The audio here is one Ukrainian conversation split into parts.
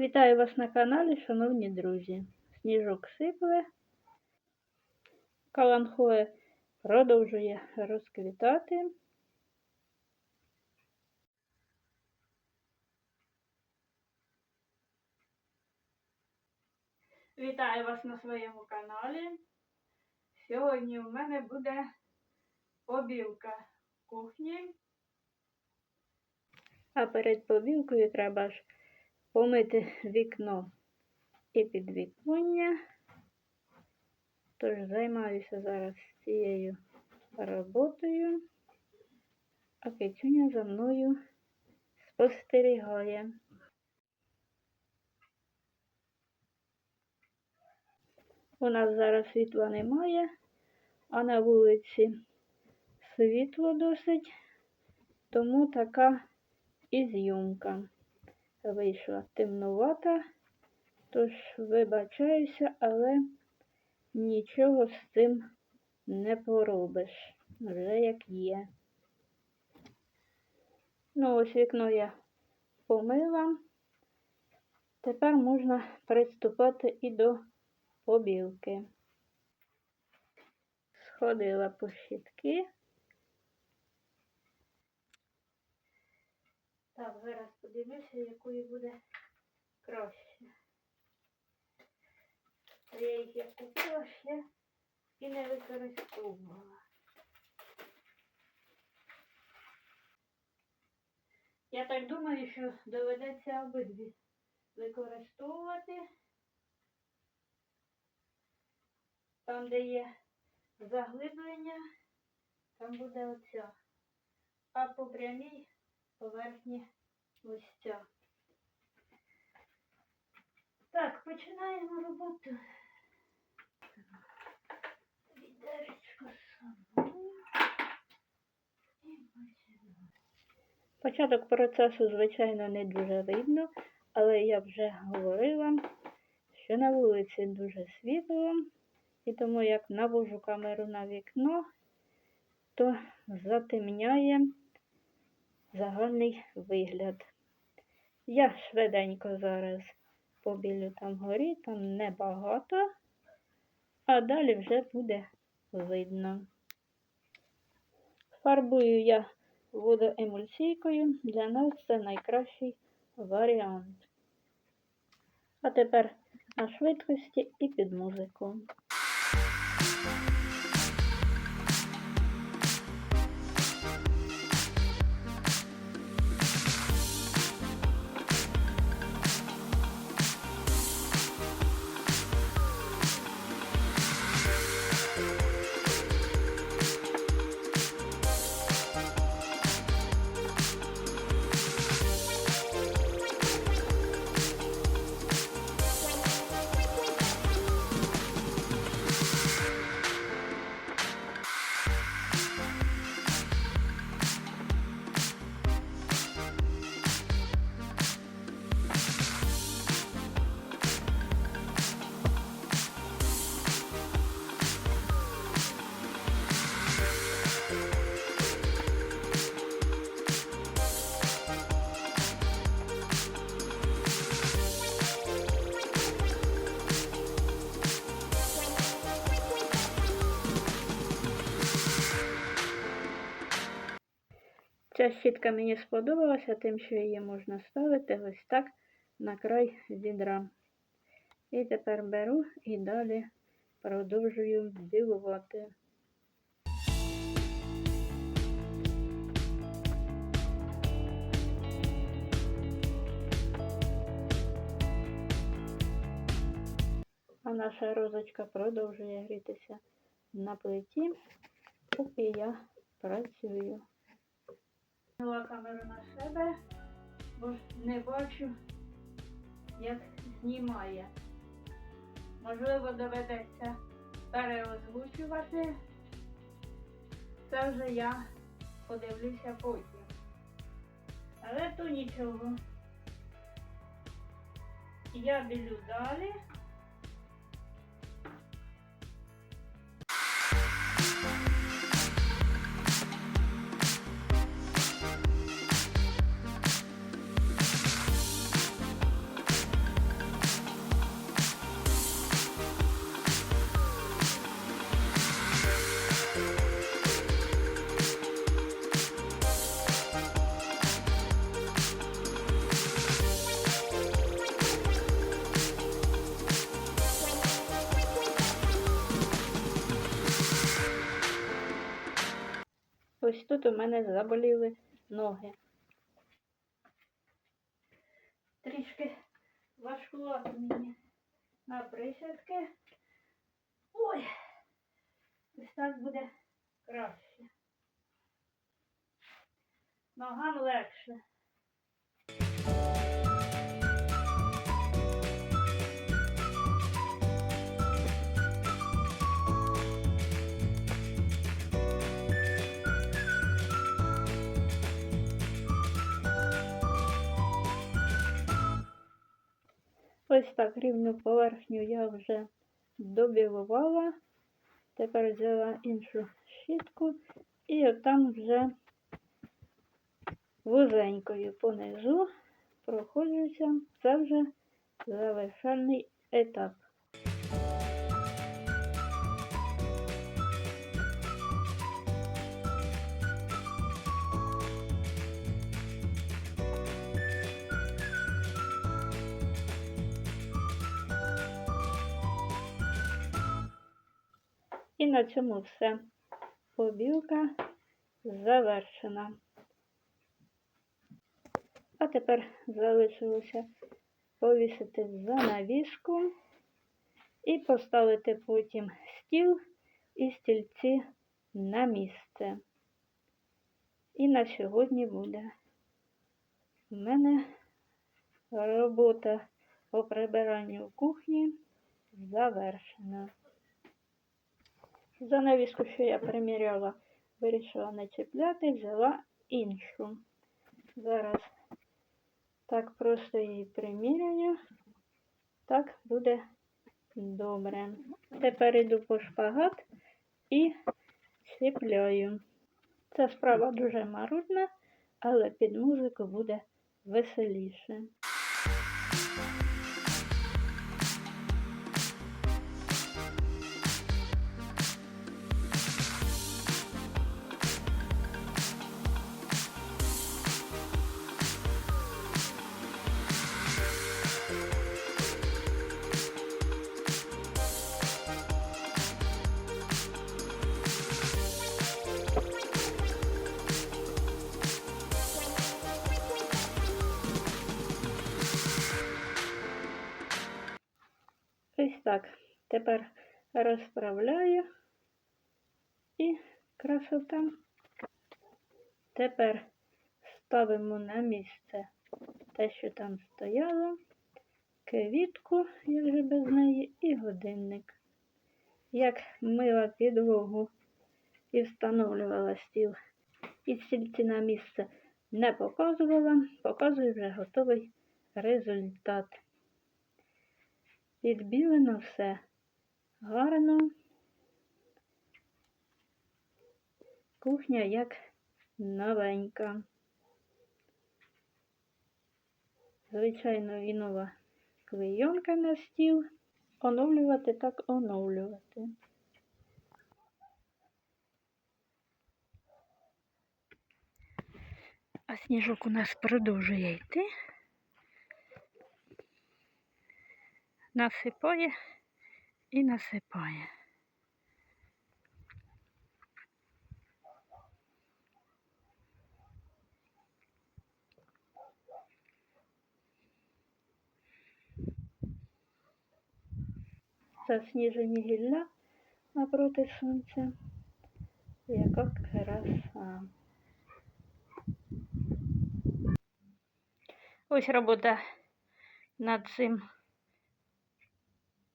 Вітаю вас на каналі, шановні друзі. Сніжок сипле. Каланхоє продовжує розквітати. Вітаю вас на своєму каналі. Сьогодні у мене буде побілка кухні. А перед побілкою треба ж помити вікно і підвіконня. Тож займаюся зараз цією роботою, а Кицюня за мною спостерігає. У нас зараз світла немає, а на вулиці світло досить, тому така і зйомка вийшла темнувата, тож вибачаюся, але нічого з цим не поробиш, вже як є. Ну, ось вікно я помила. Тепер можна приступати і до побілки. Сходила по щітки. Так, зараз подивлюся, якою буде краще. Я їх як купила ще і не використовувала. Я так думаю, що доведеться обидві використовувати. Там, де є заглиблення, там буде оця. А по прямій поверхні ось. Так, починаємо роботу. Відеречко саму. Початок процесу, звичайно, не дуже видно, але я вже говорила, що на вулиці дуже світло, і тому як навожу камеру на вікно, то затемняє загальний вигляд. Я швиденько зараз побілю там горі, там небагато, а далі вже буде видно. Фарбую я водоемульсійкою, для нас це найкращий варіант. А тепер на швидкості і під музику. Ця щітка мені сподобалася, тим, що її можна ставити ось так на край відра. І тепер беру і далі продовжую білувати. А наша розочка продовжує грітися на плиті, поки я працюю. Зняла камеру на себе, бо не бачу, як знімає. Можливо, доведеться переозвучувати. Це вже я подивлюся потім. Але то нічого. Я білю далі. Тут у мене заболіли ноги. Трішки важкувато мені на присядки. Ой, ось так буде краще. Ногам легше. Ось так рівну поверхню я вже добілувала. Тепер взяла іншу щітку і отам вже вузенькою понизу проходжуся. Це вже завершальний етап. І на цьому все. Побілка завершена. А тепер залишилося повісити занавіску і поставити потім стіл і стільці на місце. І на сьогодні буде у мене робота по прибиранню кухні завершена. Занавіску, що я приміряла, вирішила не чіпляти, взяла іншу. Зараз так просто її приміряю. Так буде добре. Тепер йду по шпагат і чіпляю. Ця справа дуже марудна, але під музику буде веселіше. Тепер розправляю і красота. Тепер ставимо на місце те, що там стояло, квітку, як же без неї, і годинник. Як мила підлогу і встановлювала стіл і стільці на місце не показувала, показую вже готовий результат. Підбілено все гарно. Кухня як новенька. Звичайно, і нова клейонка на стіл. Оновлювати так оновлювати. А сніжок у нас продовжує йти. насипає і насипає. Засніжені гілля напроти сонця. Яка краса. Ось робота над цим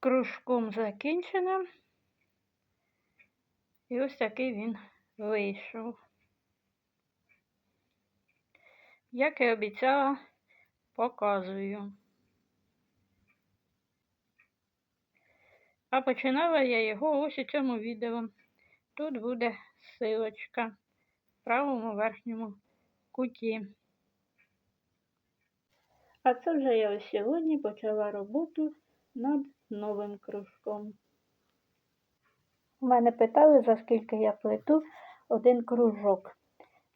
кружком закінчена. І ось такий він вийшов. Як і обіцяла, показую. А починала я його ось у цьому відео. Тут буде силочка в правому верхньому куті. А це вже я ось сьогодні почала роботу над новим кружком. У мене питали, за скільки я плету один кружок.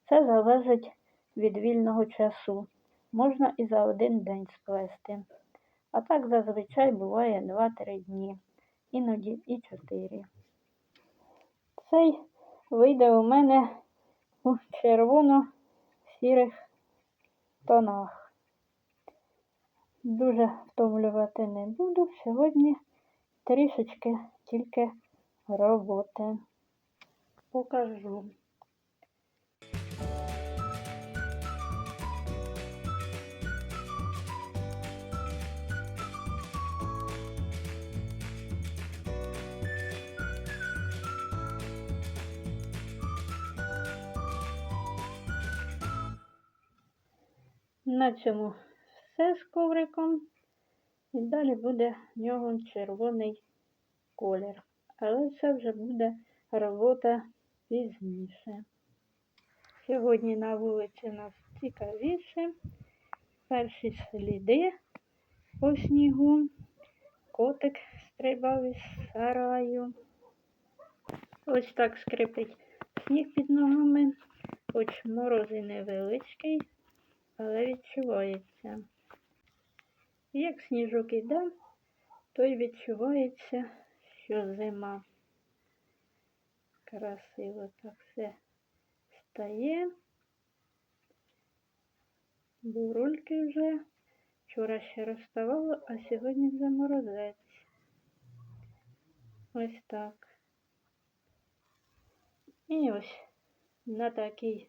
Це залежить від вільного часу. Можна і за один день сплести. А так зазвичай буває 2-3 дні, іноді і 4. Цей вийде у мене у червоно-сірих тонах. Дуже втомлювати не буду. Сьогодні трішечки тільки роботи. Покажу. На цьому з ковриком. І далі буде в нього червоний колір. Але це вже буде робота пізніше. Сьогодні на вулиці у нас цікавіше. Перші сліди по снігу. Котик стрибав із сараю. Ось так скрипить сніг під ногами. Хоч мороз і невеличкий, але відчувається. Як сніжок іде, то й відчувається, що зима. Красиво так все стає. Бурульки вже. Вчора ще розставало, а сьогодні вже морозець. Ось так. І ось на такій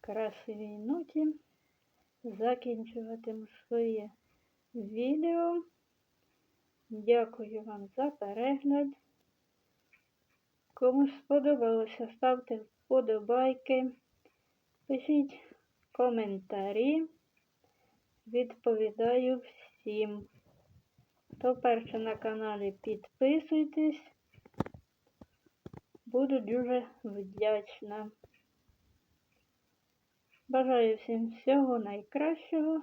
красивій ноті закінчуватиму своє відео. Дякую вам за перегляд. Кому сподобалося, ставте вподобайки, пишіть коментарі. Відповідаю всім. Хто перше на каналі підписуйтесь. Буду дуже вдячна. Бажаю всім всього найкращого